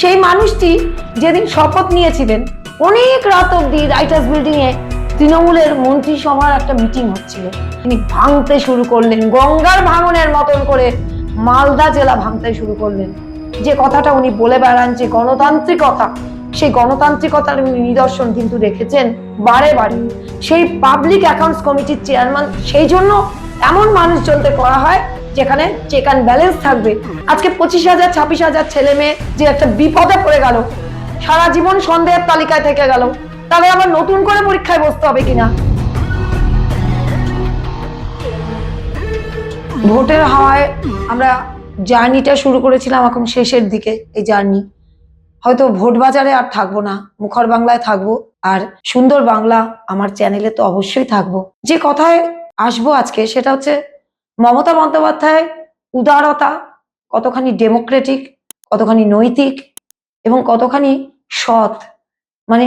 সেই মানুষটি যেদিন শপথ নিয়েছিলেন, অনেক রাত অব্দি রাইটার্স বিল্ডিং এ তৃণমূলের মন্ত্রিসভার একটা মিটিং হচ্ছিল। তিনি ভাঙতে শুরু করলেন, গঙ্গার ভাঙনের মতন করে মালদা জেলা ভাঙতে শুরু করলেন। যে কথাটা উনি বলে বেড়ান, যে গণতান্ত্রিকতা, সেই গণতান্ত্রিকতার নিদর্শন কিন্তু রেখেছেন বারে বারে। সেই পাবলিক অ্যাকাউন্টস কমিটির চেয়ারম্যান সেই জন্য এমন মানুষজনকে করা হয় যেখানে চেক অ্যান্ড ব্যালেন্স থাকবে। আজকে পঁচিশ হাজার, ছাব্বিশ হাজার ছেলে মেয়ে যে একটা বিপদে পড়ে গেল, সারা জীবন সন্দেহের তালিকায় থেকে গেল, তাহলে আবার নতুন করে পরীক্ষায় বসতে হবে কিনা? ভোটের হাওয়ায় আমরা জার্নিটা শুরু করেছিলাম এখন শেষের দিকে, এই জার্নি। হয়তো ভোট বাজারে আর থাকব না, মুখর বাংলায় থাকব, আর সুন্দর বাংলা আমার চ্যানেলে তো অবশ্যই থাকব। যে কথায় আসব আজকে, সেটা হচ্ছে মমতা বন্দ্যোপাধ্যায় উদারতা, কতখানি ডেমোক্রেটিক কতখানি নৈতিক এবং কতখানি সৎ। মানে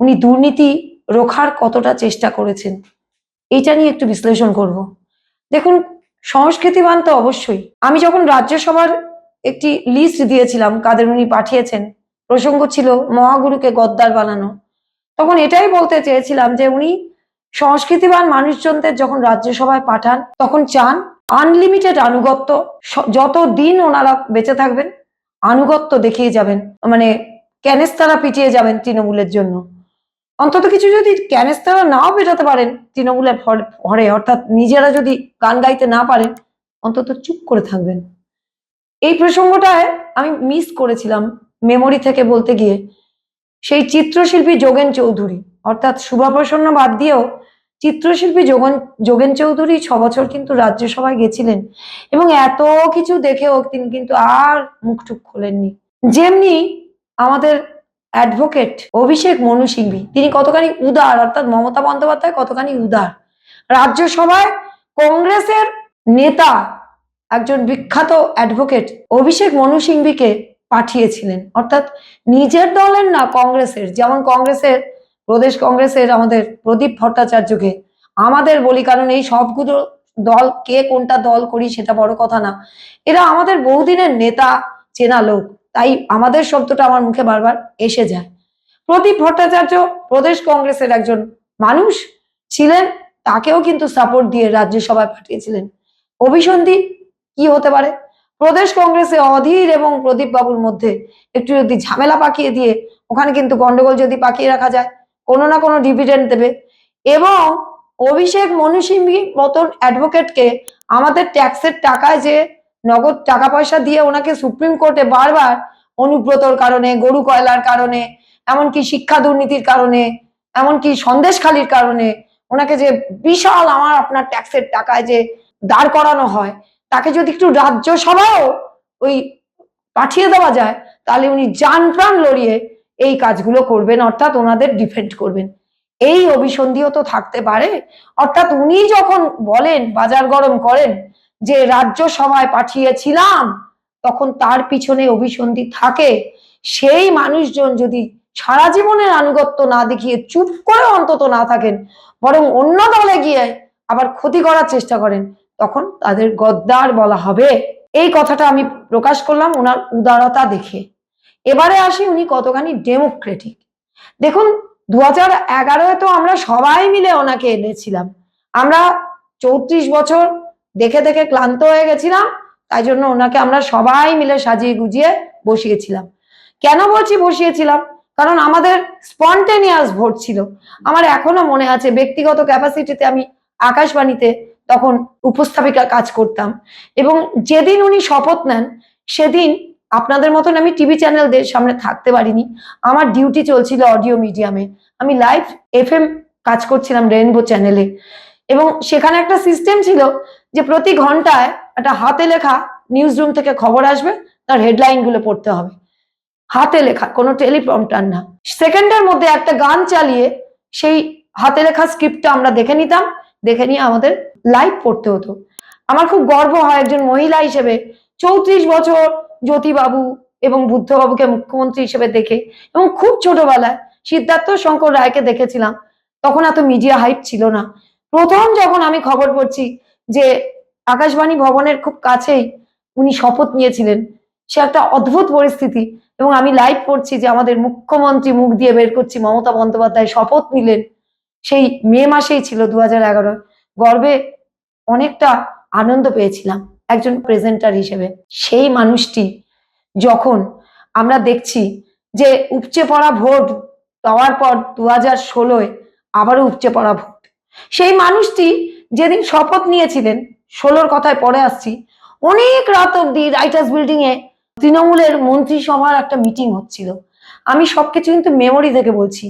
উনি দুর্নীতি রোখার কতটা চেষ্টা করেছেন, এইটা নিয়ে একটু বিশ্লেষণ করব। দেখুন, সংস্কৃতিবান তো অবশ্যই। আমি যখন রাজ্যসভার একটি লিস্ট দিয়েছিলাম, কাদের উনি পাঠিয়েছেন, প্রসঙ্গ ছিল মহাগুরুকে গদ্দার বানানো, তখন এটাই বলতে চেয়েছিলাম যে উনি সংস্কৃতিবান মানুষজনদের যখন রাজ্যসভায় পাঠান, তখন চান আনলিমিটেড আনুগত্য যত দিন ওনারা বেঁচে থাকবেন, আনুগত্য দেখিয়ে যাবেন মানে ক্যানেস্তারা পিটিয়ে যাবেন তৃণমূলের জন্য। অন্তত কিছু যদি ক্যানেস্তারা নাও পেটাতে পারেন তৃণমূলের হরে অর্থাৎ নিজেরা যদি গান গাইতে না পারেন, অন্তত চুপ করে থাকবেন। এই প্রসঙ্গটায় আমি মিস করেছিলাম মেমোরি থেকে বলতে গিয়ে। সেই চিত্রশিল্পী যোগেন চৌধুরী, অর্থাৎ শুভাপ্রসন্ন বাদ দিয়েও চিত্রশিল্পী যোগন, যোগেন চৌধুরী ছ বছর কিন্তু রাজ্যসভায় গেছিলেন এবং এত কিছু দেখেও তিনি কিন্তু আর মুখটুক খোলেননি। যেমনি আমাদের অ্যাডভোকেট অভিষেক মনু সিংভি, তিনি কতখানি উদার, অর্থাৎ মমতা বন্দ্যোপাধ্যায় কতখানি উদার। রাজ্যসভায় কংগ্রেসের নেতা একজন বিখ্যাত অ্যাডভোকেট অভিষেক মনু সিংভিকে পাঠিয়েছিলেন। অর্থাৎ নিজের দলের না কংগ্রেসের, যেমন কংগ্রেসের প্রদেশ কংগ্রেসের আমাদের প্রদীপ ভট্টাচার্যকে। আমাদের বলি, কারণ এই সবগুলো দল, কে কোনটা দল করি সেটা বড় কথা না। এরা আমাদের বহুদিনের নেতা, চেনা লোক, তাই আমাদের শব্দটা আমার মুখে বারবার এসে যায়। প্রদীপ ভট্টাচার্য প্রদেশ কংগ্রেসের একজন মানুষ ছিলেন, তাকেও কিন্তু সাপোর্ট দিয়ে রাজ্যসভায় পাঠিয়েছিলেন। অভিসন্ধি কি হতে পারে? প্রদেশ কংগ্রেসে অধীর এবং প্রদীপ বাবুর মধ্যে একটু যদি ঝামেলা পাকিয়ে দিয়ে, ওখানে কিন্তু গন্ডগোল যদি পাকিয়ে রাখা যায় কোনো না কোনো ডিভিডেন্ড দেবে। এবং অভিষেক মনুসিংহী মতন অ্যাডভোকেটকে আমাদের ট্যাক্সের টাকায় যে নগদ টাকা পয়সা দিয়ে ওনাকে সুপ্রিম কোর্টে বারবার অনুব্রতর কারণে, গরু কয়লার কারণে, এমনকি শিক্ষা দুর্নীতির কারণে, এমনকি সন্দেশখালির কারণে ওনাকে যে বিশাল আমার আপনার ট্যাক্সের টাকায় যে দাঁড় করানো হয়, তাকে যদি একটু রাজ্যসভাও ওই পাঠিয়ে দেওয়া যায়, তাহলে উনি যান প্রাণ লড়িয়ে এই কাজগুলো করবেন, অর্থাৎ ওনাদের ডিফেন্ড করবেন। এই অভিসন্ধিও তো থাকতে পারে। অর্থাৎ উনি যখন বলেন, বাজার গরম করেন, যে রাজ্যসভায় পাঠিয়েছিলাম, তখন তার পিছনে অভিসন্ধি থাকে। সেই মানুষজন যদি সারা জীবনের আনুগত্য না দেখিয়ে চুপ করে অন্তত না থাকেন, বরং অন্য দলে গিয়ে আবার ক্ষতি করার চেষ্টা করেন, তখন তাদের গদ্দার বলা হবে। এই কথাটা আমি প্রকাশ করলাম ওনার উদারতা দেখে। এবারে আসি উনি কতখানি ডেমোক্রেটিক দেখুন দু হাজার এগারোয় তো আমরা সবাই মিলে ওনাকে এনেছিলাম। আমরা চৌত্রিশ বছর দেখে দেখে ক্লান্ত হয়ে গেছিলাম, তাই জন্য ওনাকে আমরা সবাই মিলে সাজিয়ে গুজিয়ে বসিয়েছিলাম। কেন বলছি বসিয়েছিলাম? কারণ আমাদের স্পন্টেনিয়াস ভোট ছিল। আমার এখনও মনে আছে, ব্যক্তিগত ক্যাপাসিটিতে আমি আকাশবাণীতে তখন উপস্থাপিকা কাজ করতাম। এবং যেদিন উনি শপথ নেন, সেদিন আপনাদের মতন আমি টিভি চ্যানেলদের সামনে থাকতে পারিনি। আমার ডিউটি চলছিল অডিও মিডিয়ামে। আমি লাইভ এফ কাজ করছিলাম রেইনবো চ্যানেলে। এবং সেখানে একটা সিস্টেম ছিল যে প্রতি ঘন্টায় একটা হাতে লেখা নিউজ রুম থেকে খবর আসবে, তার হেডলাইনগুলো পড়তে হবে। হাতে লেখা, কোনো টেলিপ্রম্পটার না। সেকেন্ডের মধ্যে একটা গান চালিয়ে সেই হাতে লেখা স্ক্রিপ্টটা আমরা দেখে নিতাম, দেখে নিয়ে আমাদের লাইভ পড়তে হতো। আমার খুব গর্ব হয় একজন মহিলা হিসেবে, চৌত্রিশ বছর জ্যোতিবাবু এবং বুদ্ধবাবুকে মুখ্যমন্ত্রী হিসেবে দেখে এবং খুব ছোটবেলায় সিদ্ধার্থ শঙ্কর রায়কে দেখেছিলাম, তখন এত মিডিয়া হাইপ ছিল না। প্রথম যখন আমি খবর পড়ছি যে আকাশবাণী ভবনের খুব কাছেই উনি শপথ নিয়েছিলেন, সে একটা অদ্ভুত পরিস্থিতি এবং আমি লাইভ পড়ছি যে আমাদের মুখ্যমন্ত্রী মুখ দিয়ে বের করছি, মমতা বন্দ্যোপাধ্যায় শপথ নিলেন। সেই মে মাসেই ছিল দু হাজার এগারো গর্বে অনেকটা আনন্দ পেয়েছিলাম। একজন প্রেজেন্টার হিসেবে। সেই মানুষটি যখন আমরা দেখছি যে উপচে পড়া ভোট দেওয়ার পর দু হাজার ষোলোয় আবারও উপচে পড়া ভোট, সেই মানুষটি যেদিন শপথ নিয়েছিলেন, ষোলোর কথায় পরে আসছি, অনেক রাত অব্দি রাইটার্স বিল্ডিং এ তৃণমূলের মন্ত্রিসভার একটা মিটিং হচ্ছিল। আমি সবকিছু কিন্তু মেমোরি থেকে বলছি।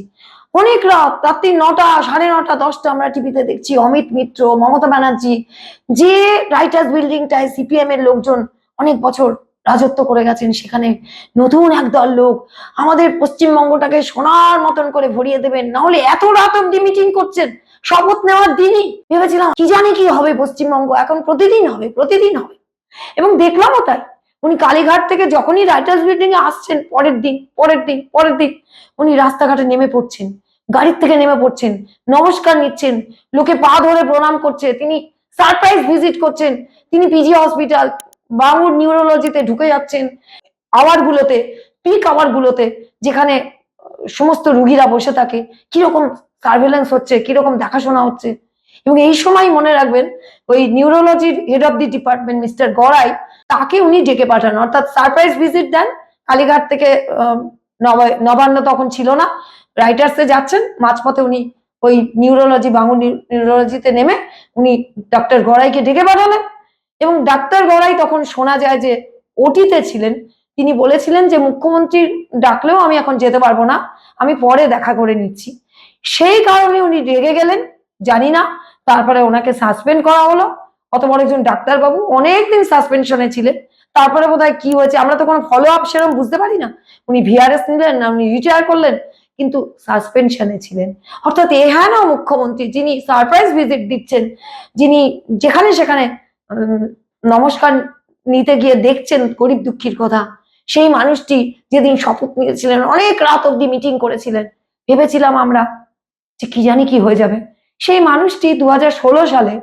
অনেক রাত, রাত্রি নটা, সাড়ে নটা, দশটা আমরা টিভিতে দেখছি। অমিত মিত্র, মমতা ব্যানার্জি, যে রাইটার্স বিল্ডিংটায় সিপিএম এর লোকজন অনেক বছর রাজত্ব করে গেছেন, সেখানে নতুন একদল লোক আমাদের পশ্চিমবঙ্গটাকে সোনার মতন করে ভরিয়ে দেবেন। না হলে এত রাত অব্দি মিটিং করছেন, শপথ নেওয়ার দিনই ভেবেছিলাম, কি জানি কি হবে পশ্চিমবঙ্গ, এখন প্রতিদিন হবে প্রতিদিন হবে। এবং দেখলামও তাই। উনি কালীঘাট থেকে যখনই রাইটার্স বিল্ডিং এ আসছেন, পরের দিন পরের দিন পরের দিন, উনি রাস্তাঘাটে নেমে পড়ছেন, গাড়ির থেকে নেমে পড়ছেন, নমস্কার নিচ্ছেন, লোকে পা ধরে প্রণাম করছে, তিনি সারপ্রাইজ ভিজিট করছেন, তিনি পিজি হসপিটাল বাঙুর নিউরোলজিতে ঢুকে যাচ্ছেন, আওয়ার গুলোতে পিক আওয়ার গুলোতে, যেখানে সমস্ত রুগীরা বসে থাকে, কীরকম সার্ভেলেন্স হচ্ছে, কীরকম দেখাশোনা হচ্ছে, এবং এই সময় মনে রাখবেন, ওই নিউরোলজির head of the department mister Garai তাকে উনি ডেকে পাঠান। অর্থাৎ সারপ্রাইজ ভিজিট দেন। কালীঘাট থেকে নবান্ন তখন ছিল না। রাইটার্সে যাচ্ছেন। মাঝপথে উনি ওই নিউরোলজি বাঙুর নিউরোলজিতে নেমে উনি ডক্টর গড়াইকে ডেকে পাঠালেন। এবং ডাক্তার গড়াই তখন শোনা যায় যে ওটিতে ছিলেন। তিনি বলেছিলেন যে, মুখ্যমন্ত্রী ডাকলেও আমি এখন যেতে পারব না। আমি পরে দেখা করে নিচ্ছি। সেই কারণে উনি রেগে গেলেন। জানি না। তারপরে ওনাকে সাসপেন্ড করা হলো। অত বড় একজন ডাক্তারবাবু অনেকদিন সাসপেনশনে ছিলেন। তারপরে বোধহয় কি হয়েছে আমরা তো কোনো ফলো আপ সেরকম বুঝতে পারি না। উনি ভিআরএস নিলেন না, উনি রিটায়ার করলেন, কিন্তু সাসপেনশনে ছিলেন। অর্থাৎ এহানো মুখ্যমন্ত্রী যিনি সারপ্রাইজ ভিজিট দিচ্ছেন, যিনি যেখানে সেখানে নমস্কার নিতে গিয়ে দেখছেন গরিব দুঃখীর কথা, সেই মানুষটি যেদিন শপথ নিয়েছিলেন, অনেক রাত অব্দি মিটিং করেছিলেন। ভেবেছিলাম আমরা যে কি জানি কি হয়ে যাবে। সেই মানুষটি দু হাজার ষোলো সালে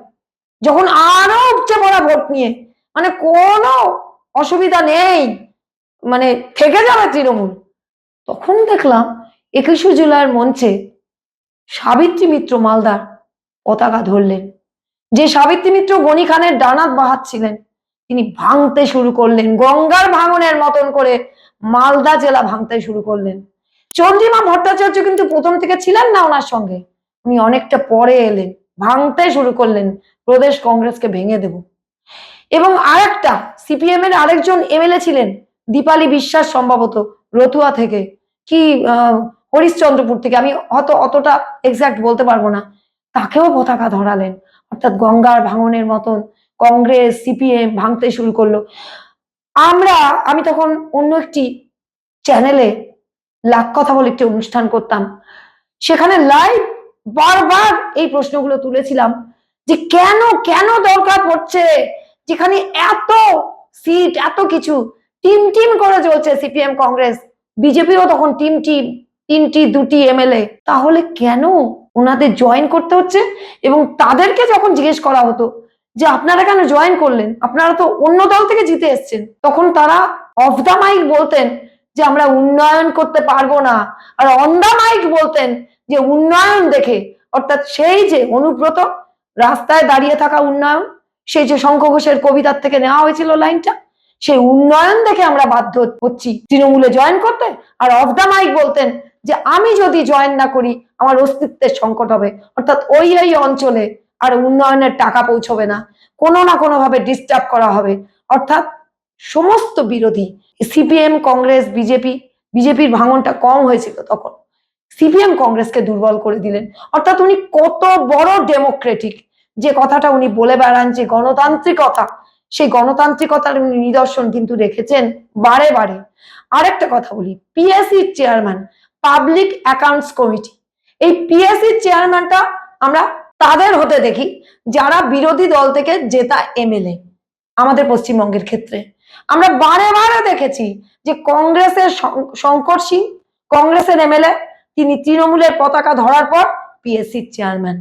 যখন আরও উপচে পড়া ভোট নিয়ে মানে কোনো অসুবিধা নেই মানে থেকে যাবে তৃণমূল। তখন দেখলাম একুশে জুলাইয়ের মঞ্চে সাবিত্রী মিত্র মালদার পতাকা ধরলেন। যে সাবিত্রী মিত্র গনি খানের ডানাত বাহাচ্ছিলেন তিনি ভাঙতে শুরু করলেন, গঙ্গার ভাঙনের মতন করে মালদা জেলা ভাঙতে শুরু করলেন। চন্দ্রিমা ভট্টাচার্য কিন্তু প্রথম থেকে ছিলেন না ওনার সঙ্গে, উনি অনেকটা পরে এলেন। ভাঙতে শুরু করলেন, প্রদেশ কংগ্রেসকে ভেঙে দেব। এবং আরেকটা সিপিএম এর আরেকজন এমএলএ ছিলেন, দীপালি বিশ্বাস সম্ভবত, রতুয়া থেকে। কি হরিশ্চন্দ্রপুর থেকে, আমি হয়তো অতটা এক্সাক্ট বলতে পারব না। তাকেও পতাকা ধরালেন, অর্থাৎ গঙ্গার ভাঙনের মতন কংগ্রেস সিপিএম ভাঙতে শুরু করল। আমরা, আমি তখন অন্য একটি চ্যানেলে লাখ কথা বলে একটি অনুষ্ঠান করতাম। সেখানে লাইভ বারবার এই প্রশ্নগুলো তুলেছিলাম যে কেন কেন দরকার পড়ছে? যেখানে এত সিট, এত কিছু টিম টিম করে চলছে সিপিএম কংগ্রেস বিজেপিও তখন টিম টিম, তিনটি, দুটি এমএলএ। তাহলে কেন ওনাদের জয়েন করতে হচ্ছে? এবং তাদেরকে যখন জিজ্ঞেস করা হতো যে আপনারা কেন জয়েন করলেন? আপনারা তো অন্য দল থেকে জিতে এসছেন। তখন তারা অফ দ্য মাইক বলতেন যে আমরা উন্নয়ন করতে পারব না। আর অন দ্য মাইক বলতেন যে উন্নয়ন দেখে, অর্থাৎ সেই যে অনুব্রত রাস্তায় দাঁড়িয়ে থাকা উন্নয়ন, সেই যে শঙ্খ ঘোষের কবিতার থেকে নেওয়া হয়েছিল লাইনটা, সেই উন্নয়ন দেখে আমরা বাধ্য হচ্ছি তৃণমূলে জয়েন করতে। আর অফ দ্য মাইক বলতেন যে আমি যদি জয়েন না করি, আমার অস্তিত্বের সংকট হবে। অর্থাৎ ওই ওই অঞ্চলে আর উন্নয়নের টাকা পৌঁছবে না। কোনো না কোনো ভাবে ডিস্টার্ব করা হবে। অর্থাৎ সমস্ত বিরোধী সিপিএম কংগ্রেস বিজেপি বিজেপির ভাঙনটা কম হয়েছিল তখন। সিপিএম কংগ্রেসকে দুর্বল করে দিলেন। অর্থাৎ উনি কত বড় ডেমোক্রেটিক যে কথাটা উনি বলে বেড়ান, যে গণতান্ত্রিকতা, সেই গণতান্ত্রিকতার উনি নিদর্শন কিন্তু রেখেছেন বারে বারে। আরেকটা কথা বলি PSC chairman public accounts committee এই পিএসসি চেয়ারম্যানটা আমরা তাদের হতে দেখি, যারা বিরোধী দল থেকে জেতা এমএলএ আমাদের পশ্চিমবঙ্গের ক্ষেত্রে। আমরা বারে বারে দেখেছি যে কংগ্রেসের শঙ্কর সিং কংগ্রেসের এমএলএ, তিনি তৃণমূলের পতাকা ধরার পর পিএসসির চেয়ারম্যান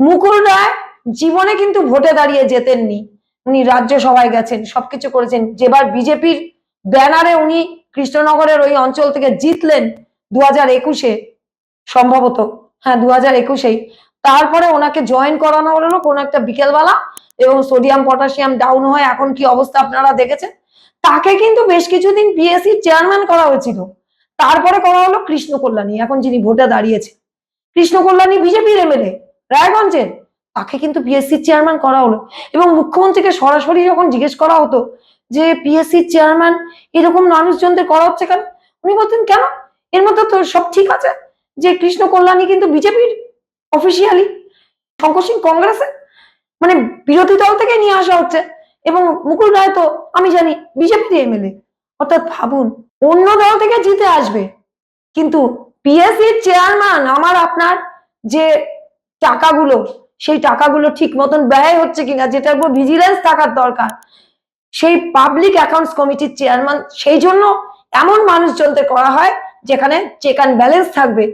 মুকুল রায় জীবনে কিন্তু ভোটে দাঁড়িয়ে যেতেননি উনি রাজ্যসভায় গেছেন, সবকিছু করেছেন। যেবার বিজেপির ব্যানারে উনি কৃষ্ণনগরের ওই অঞ্চল থেকে জিতলেন দু হাজার একুশে, সম্ভবত। হ্যাঁ দু হাজার একুশেই। তারপরে ওনাকে জয়েন করানো হলো কোনো একটা বিকেলবেলা এবং সোডিয়াম পটাশিয়াম ডাউন হয় এখন কি অবস্থা আপনারা দেখেছেন? তাকে কিন্তু বেশ কিছুদিন পিএসসি চেয়ারম্যান করা হয়েছিল। তারপরে করা হলো কৃষ্ণ কল্যাণী এখন যিনি ভোটে দাঁড়িয়েছে কৃষ্ণ কল্যাণী বিজেপির এমএলএ রায়গঞ্জের। তাকে কিন্তু পিএসসি চেয়ারম্যান করা হলো। এবং মুখ্যমন্ত্রীকে সরাসরি যখন জিজ্ঞেস করা হতো যে পিএসসি চেয়ারম্যান এরকম মানুষজনদের করা হচ্ছে কেন? উনি বলতেন, কেন? এর মধ্যে তো সব ঠিক আছে যে কৃষ্ণ কল্যাণী কিন্তু বিজেপির অফিসিয়ালি শঙ্কর সিং কংগ্রেসে মানে বিরোধী দল থেকে নিয়ে আসা হচ্ছে। এবং মুকুল রায় তো, আমি জানি বিজেপির এমএলএ অর্থাৎ ভাবুন, অন্য দল থেকে জিতে আসবে। কিন্তু পিএসসির চেয়ারম্যান আমার আপনার যে টাকাগুলো, সেই টাকাগুলো ঠিক মতন ব্যয় হচ্ছে কিনা, যেটার উপর ভিজিলেন্স থাকার দরকার, সেই পাবলিক অ্যাকাউন্টস কমিটির চেয়ারম্যান সেই জন্য এমন মানুষজনদের করা হয়, যেখানে চেক অ্যান্ড ব্যালেন্স থাকবে।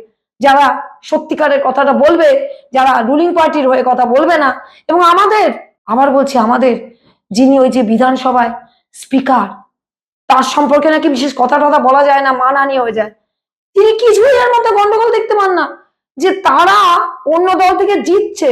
যারা সত্যিকারের কথাটা বলবে, যারা রুলিং পার্টির হয়ে কথা বলবে না। এবং আমাদের, আবার বলছি আমাদের যিনি ওই যে বিধানসভায় স্পিকার, তার সম্পর্কে নাকি বিশেষ কথা টথা বলা যায় না মানহানি হয়ে যায়। তিনি কিছুই এর মধ্যে গন্ডগোল দেখতে পান না যে তারা অন্য দল থেকে জিতছে,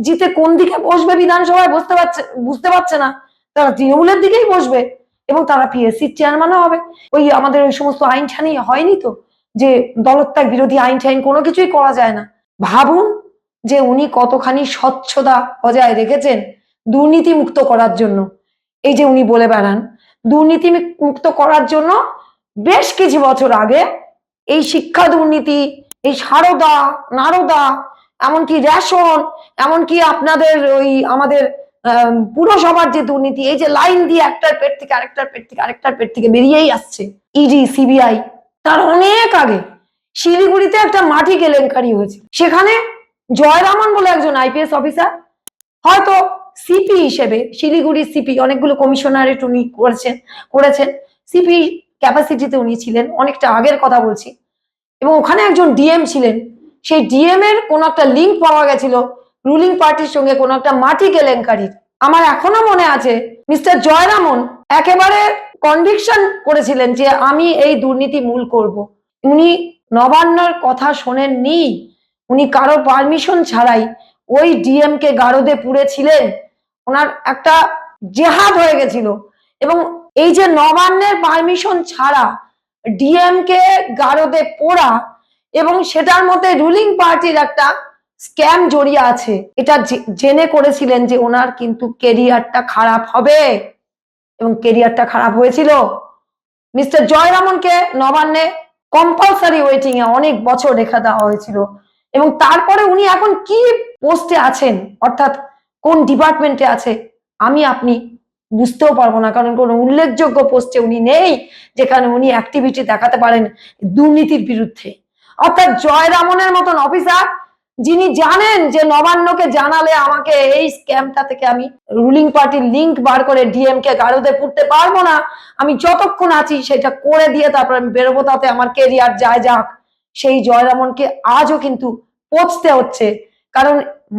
জিতে কোন দিকে বসবে বিধানসভায় বসতে পারছে, বুঝতে পারছে না। তারা তৃণমূলের দিকেই বসবে এবং তারা পিএসসি চেয়ারম্যানও হবে। ওই আমাদের ওই সমস্ত আইন ঠানি হয়নি তো? যে দলত্যাগ বিরোধী আইন ঠাইন কোনো কিছুই করা যায় না। ভাবুন যে উনি কতখানি স্বচ্ছতা বজায় রেখেছেন। দুর্নীতি মুক্ত করার জন্য। এই যে উনি বলে বেড়ান দুর্নীতি মুক্ত করার জন্য বেশ কিছু বছর আগে এই শিক্ষা দুর্নীতি এই সারদা নারদা এমনকি রেশন এমনকি আপনাদের ওই আমাদের আম, পুরসভার যে দুর্নীতি এই যে লাইন দিয়ে একটার পেট থেকে আরেকটার পেট থেকে আরেকটার পেট থেকে বেরিয়েই আসছে ইডি সিবিআই তার অনেক আগে শিলিগুড়িতে একটা মাটি কেলেঙ্কারি হয়েছে। সেখানে জয়রামন বলে একজন আইপিএস অফিসার হয়তো সিপি হিসেবে শিলিগুড়ি সিপি অনেকগুলো কমিশনারেট উনি করেছেন করেছেন। সিপি ক্যাপাসিটিতে উনি ছিলেন, অনেকটা আগের কথা বলছি। এবং ওখানে একজন ডিএম ছিলেন, সেই ডিএম এর কোন একটা লিঙ্ক পাওয়া গেছিল রুলিং পার্টির সঙ্গে কোন একটা মাটি কেলেঙ্কারির আমার এখনও মনে আছে, মিস্টার জয়রামন একেবারে কনভিকশন করেছিলেন যে আমি এই দুর্নীতি মূল করব। উনি নবান্নর কথা শোনেননি, উনি কারও পারমিশন ছাড়াই ওই ডিএম কে গারদে পুড়েছিলেন। ওনার একটা জেহাদ হয়ে গেছিল। এবং এই যে নবান্নের পারমিশন ছাড়া ডিএম কে গারদে পোড়া এবং সেটার মধ্যে রুলিং পার্টির একটা স্ক্যাম জড়িয়ে আছে, এটা জেনে করেছিলেন যে ওনার কিন্তু কেরিয়ারটা খারাপ হবে। এবং কেরিয়ারটা খারাপ হয়েছিল। মিস্টার জয়রামনকে নবান্নে কম্পালসারি ওয়েটিং এ অনেক বছর রেখা দেওয়া হয়েছিল। এবং তারপরে উনি এখন কি পোস্টে আছেন? অর্থাৎ কোন ডিপার্টমেন্টে আছে, আমি আপনি বুঝতেও পারব না। কারণ কোনো উল্লেখযোগ্য পোস্টে উনি নেই যেখানে উনি অ্যাক্টিভিটি দেখাতে পারেন দুর্নীতির বিরুদ্ধে। অর্থাৎ জয়রামনের মতন অফিসার যিনি জানেন যে নবান্নকে জানালে আমাকে এই স্ক্যামটা থেকে আমি রুলিং পার্টির লিঙ্ক বার করে ডিএম কে গাড়ুতে পুড়তে পারব না। আমি যতক্ষণ আছি সেটা করে দিয়ে তারপর আমি বেরোবো, তাতে আমার কেরিয়ার যায় যাক। সেই জয়রামনকে আজও কিন্তু পচতে হচ্ছে। কারণ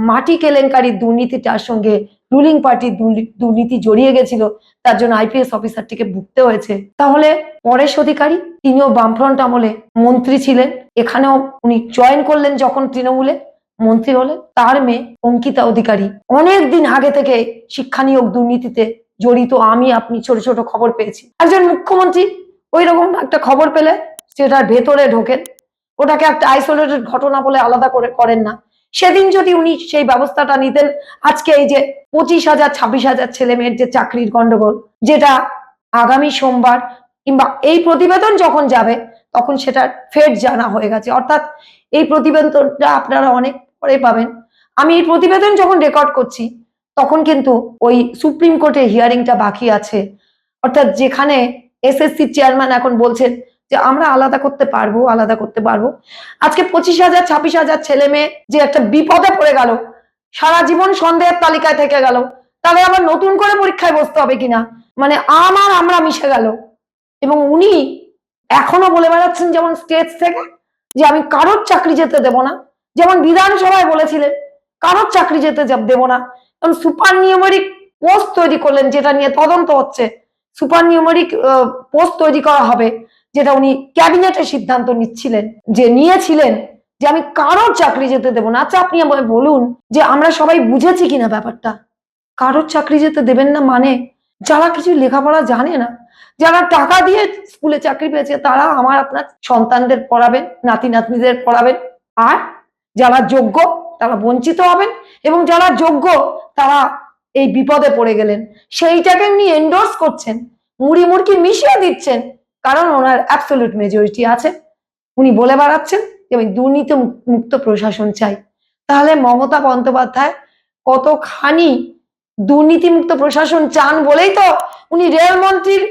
মাটি কেলেঙ্কারির দুর্নীতিটার সঙ্গে রুলিং পার্টির দুর্নীতি জড়িয়ে গেছিল, তার জন্য আইপিএস অফিসারটিকে ভুগতে হয়েছে। তাহলে পরেশ অধিকারী, তিনিও বামফ্রন্ট আমলে মন্ত্রী ছিলেন। এখানেও উনি জয়েন করলেন যখন তৃণমূলে, মন্ত্রী হলেন তার মেয়ে অঙ্কিতা অধিকারী। অনেক দিন আগে থেকে শিক্ষা নিয়োগ দুর্নীতিতে জড়িত আমি, আপনি ছোট ছোট খবর পেয়েছি। একজন মুখ্যমন্ত্রী ওই রকম একটা খবর পেলে সেটার ভেতরে ঢোকেন। ওটাকে একটা আইসোলেটেড ঘটনা বলে আলাদা করে করেন না। সেদিন যদি উনি সেই ব্যবস্থাটা নিতেন, আজকে এই যে পঁচিশ হাজার, ছাব্বিশ হাজার ছেলে মেয়ের যে চাকরির গন্ডগোল, যেটা আগামী সোমবার কিংবা এই প্রতিবেদন যখন যাবে, তখন সেটা ফের জানা হয়ে গেছে। অর্থাৎ এই প্রতিবেদনটা আপনারা অনেক পরে পাবেন। আমি এই প্রতিবেদন যখন রেকর্ড করছি, তখন কিন্তু ওই সুপ্রিম কোর্টে হিয়ারিংটা বাকি আছে। অর্থাৎ যেখানে এসএসসি চেয়ারম্যান এখন বলছেন যে আমরা আলাদা করতে পারব, আলাদা করতে পারব। আজকে পঁচিশ হাজার, ছাব্বিশ হাজার ছেলে মেয়ে যে একটা বিপদে পড়ে গেল, সারা জীবন সন্দেহের তালিকায় থেকে গেল, তাহলে আবার নতুন করে পরীক্ষায় বসতে হবে কিনা? মানে আমার আমরা মিশে গেল। এবং উনি এখনও বলে বেড়াচ্ছেন যেমন স্টেজ থেকে, যে আমি কারোর চাকরি যেতে দেব না। যেমন বিধানসভায় বলেছিলেন, কারোর চাকরি যেতে দেব না। কারণ সুপার নিউমেরিক পোস্ট তৈরি করলেন, যেটা নিয়ে তদন্ত হচ্ছে, সুপার নিউমারিক পোস্ট তৈরি করা হবে। যেটা উনি ক্যাবিনেটের সিদ্ধান্ত নিচ্ছিলেন, যে নিয়েছিলেন, যে আমি কারোর চাকরি যেতে দেবো না। আচ্ছা আপনি আমায় বলুন যে আমরা সবাই বুঝেছি কিনা ব্যাপারটা। কারোর চাকরি যেতে দেবেন না মানে যারা কিছু লেখাপড়া জানে না, যারা টাকা দিয়ে স্কুলে চাকরি পেয়েছে, তারা আমার আপনার সন্তানদের পড়াবেন নাতি নাতনিদের পড়াবেন। আর যারা যোগ্য, তারা বঞ্চিত হবেন এবং যারা যোগ্য, তারা এই বিপদে পড়ে গেলেন। সেইটাকে উনি এন্ডোর্স করছেন মুড়ি মুড়কি মিশিয়ে দিচ্ছেন। কারণ ওনার অ্যাবসলিউট মেজরিটি আছে। উনি বলে বেড়াচ্ছেন যে আমি দুর্নীতি মুক্ত প্রশাসন চাই। তাহলে মমতা বন্দ্যোপাধ্যায় কতখানি দুর্নীতিমুক্ত প্রশাসন চান বলেই তো উনি রেলমন্ত্রীর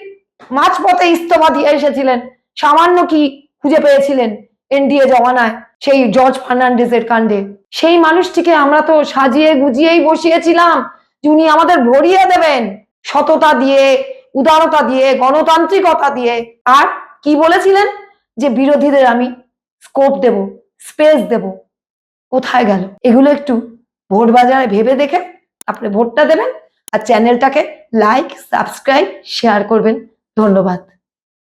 মাঝপথে ইস্তফা দিয়ে এসেছিলেন। সামান্য কি খুঁজে পেয়েছিলেন এনডিএ জমানায় সেই জর্জ ফার্নান্ডেজের কাণ্ডে। সেই মানুষটিকে আমরা তো সাজিয়ে গুজিয়েই বসিয়েছিলাম যে উনি আমাদের ভরিয়ে দেবেন। সততা দিয়ে উদারতা দিয়ে, গণতান্ত্রিকতা দিয়ে। আর কি বলেছিলেন? যে বিরোধীদের আমি স্কোপ দেব স্পেস দেব। কোথায় গেল? এগুলো একটু ভোট বাজারে ভেবে দেখে আপনি ভোটটা দেবেন আর চ্যানেলটাকে লাইক সাবস্ক্রাইব শেয়ার করবেন। ধন্যবাদ।